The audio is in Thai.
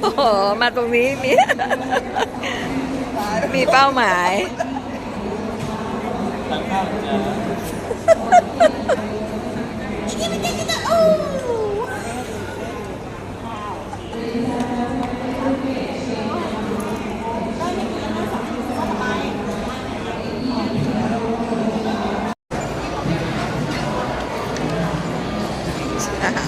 โอ้โห มาตรงนี้มี มีเป้าหมายทางข้าวจะ นะคะ